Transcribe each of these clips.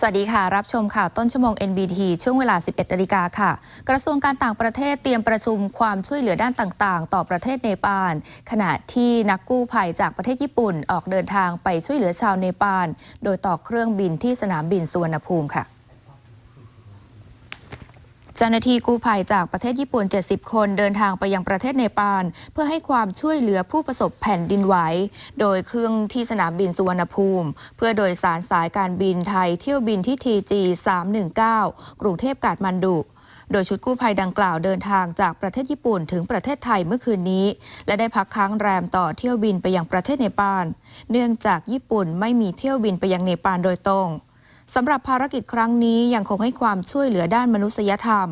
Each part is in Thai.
สวัสดีค่ะ รับชมข่าวต้นชั่วโมง NBT ช่วงเวลา 11นาฬิกาค่ะ กระทรวงการต่างประเทศเตรียมประชุมความช่วยเหลือด้านต่าง ๆ ต่อประเทศเนปาลขณะที่นักกู้ภัยจากประเทศญี่ปุ่นออกเดินทางไปช่วยเหลือชาวเนปาลโดยต่อเครื่องบินที่สนามบินสุวรรณภูมิค่ะ เจ้าหน้าที่กู้ภัยจากประเทศญี่ปุ่น 70 คนเดินทางไปยังประเทศเนปาลเพื่อให้ความช่วยเหลือผู้ประสบแผ่นดินไหว โดยเครื่องที่สนามบินสุวรรณภูมิ เพื่อโดยสารสายการบินไทยเที่ยวบินที่ TG 319 กรุงเทพกาดมันดุโดยชุดกู้ภัยดังกล่าวเดินทางจากประเทศญี่ปุ่นถึงประเทศไทยเมื่อคืนนี้ และได้พักค้างแรมต่อเที่ยวบินไปยังประเทศเนปาล เนื่องจากญี่ปุ่นไม่มีเที่ยวบินไปยังเนปาลโดยตรง สำหรับภารกิจครั้งนี้ยังคงให้ความช่วยเหลือด้านมนุษยธรรม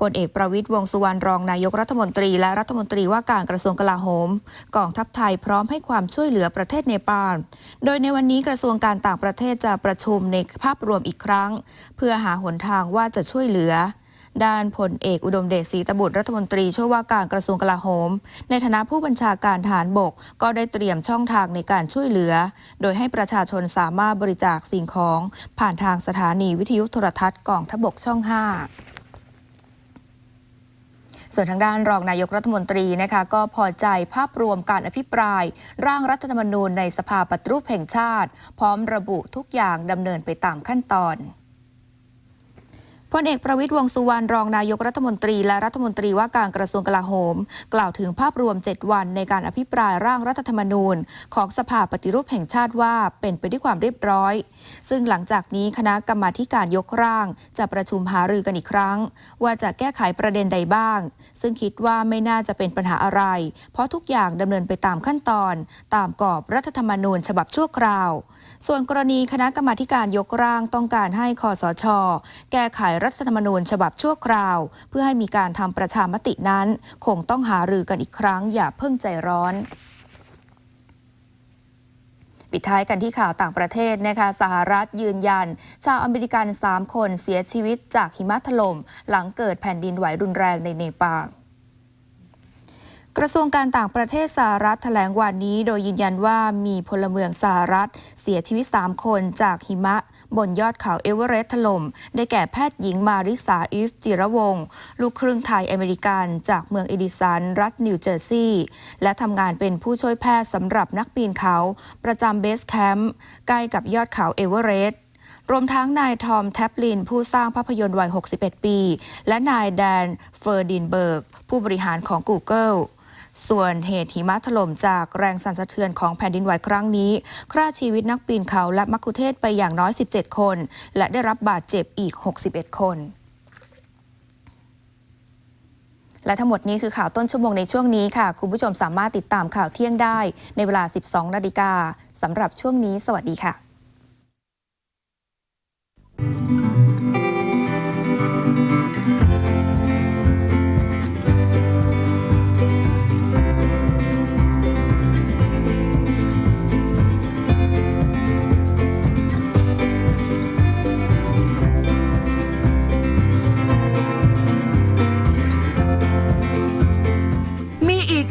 พลเอกประวิทย์วงสุวรรณรองนายกรัฐมนตรี และรัฐมนตรีว่าการกระทรวงกลาโหมกองทัพไทยพร้อมให้ความช่วยเหลือประเทศเนปาล โดยในวันนี้กระทรวงการต่างประเทศจะประชุมในภาพรวมอีกครั้ง เพื่อหาหนทางว่าจะช่วยเหลือ ด้านพลเอกอุดมเดชศรีตบุตรรัฐมนตรีช่วยว่าการกระทรวงกลาโหม ในฐานะผู้บัญชาการฐานบก ก็ได้เตรียมช่องทางในการช่วยเหลือ โดยให้ประชาชนสามารถบริจาคสิ่งของ ผ่านทางสถานีวิทยุโทรทัศน์กองทบกช่อง 5ส่วนทางด้านรองนายกรัฐมนตรีนะคะก็พอใจภาพรวมการอภิปราย ร่างรัฐธรรมนูญในสภาปฏิรูปแห่งชาติ พร้อมระบุทุกอย่างดำเนินไปตามขั้นตอน พลเอกประวิตยวงสุวรรณรองนายกรัฐมนตรี และรัฐมนตรีว่าการกระทรวงกลาโหม กล่าวถึงภาพรวม 7 วันในการอภิปรายร่างรัฐธรรมนูญ ของสภาปฏิรูปแห่งชาติว่าเป็นไปด้วยความเรียบร้อย ซึ่งหลังจากนี้คณะกรรมาการยกร่าง จะประชุมหารือกันอีกครั้ง ว่าจะแก้ไขประเด็นใดบ้าง ซึ่งคิดว่าไม่น่าจะเป็นปัญหาอะไร เพราะทุกอย่างดำเนินไปตามขั้นตอน ตามกรอบรัฐธรรมนูญ ฉบับชั่วคราว ส่วนกรณีคณะกรรมาการยกร่างต้องการให้คอสช แก้ไขรัฐธรรมนูญฉบับชั่วคราว เพื่อให้มีการทำประชามตินั้น คงต้องหารือกันอีกครั้งอย่าเพิ่งใจร้อนปิดท้ายกันที่ข่าวต่างประเทศนะคะสหรัฐยืนยัน ชาวอเมริกัน 3 คนเสียชีวิตจากหิมะถล่ม หลังเกิดแผ่นดินไหวรุนแรงในเนปาล กระทรวงการต่างประเทศสหรัฐแถลงวันนี้ โดยยืนยันว่ามีพลเมืองสหรัฐ เสียชีวิต 3 คนจากหิมะ บนยอดเขาเอเวอเรสต์ถล่มได้แก่แพทย์หญิงมาริสาอีฟจิระวง ลูกครึ่งไทยอเมริกัน จากเมืองเอดิสัน รัฐนิวเจอร์ซีย์ และทำงานเป็นผู้ช่วยแพทย์สำหรับนักปีนเขา ประจำเบสแคมป์ใกล้กับยอดเขาเอเวอเรสต์รวมทั้งนายทอมแท็บลิน ผู้สร้างภาพยนตร์วัย 61 ปี และนายแดนเฟอร์ดินเบิร์ก ผู้บริหารของ Google ส่วนเหตุหิมะถล่มจากแรงสั่นสะเทือนของแผ่นดินไหวครั้งนี้ฆ่าชีวิตนักปีนเขาและมักคุเทศไปอย่างน้อย 17 คน และได้รับบาดเจ็บอีก 61 คน และทั้งหมดนี้คือข่าวต้นชั่วโมงในช่วงนี้ค่ะ คุณผู้ชมสามารถติดตามข่าวเที่ยงได้ในเวลา 12 นาฬิกาสำหรับช่วงนี้ สวัสดีค่ะ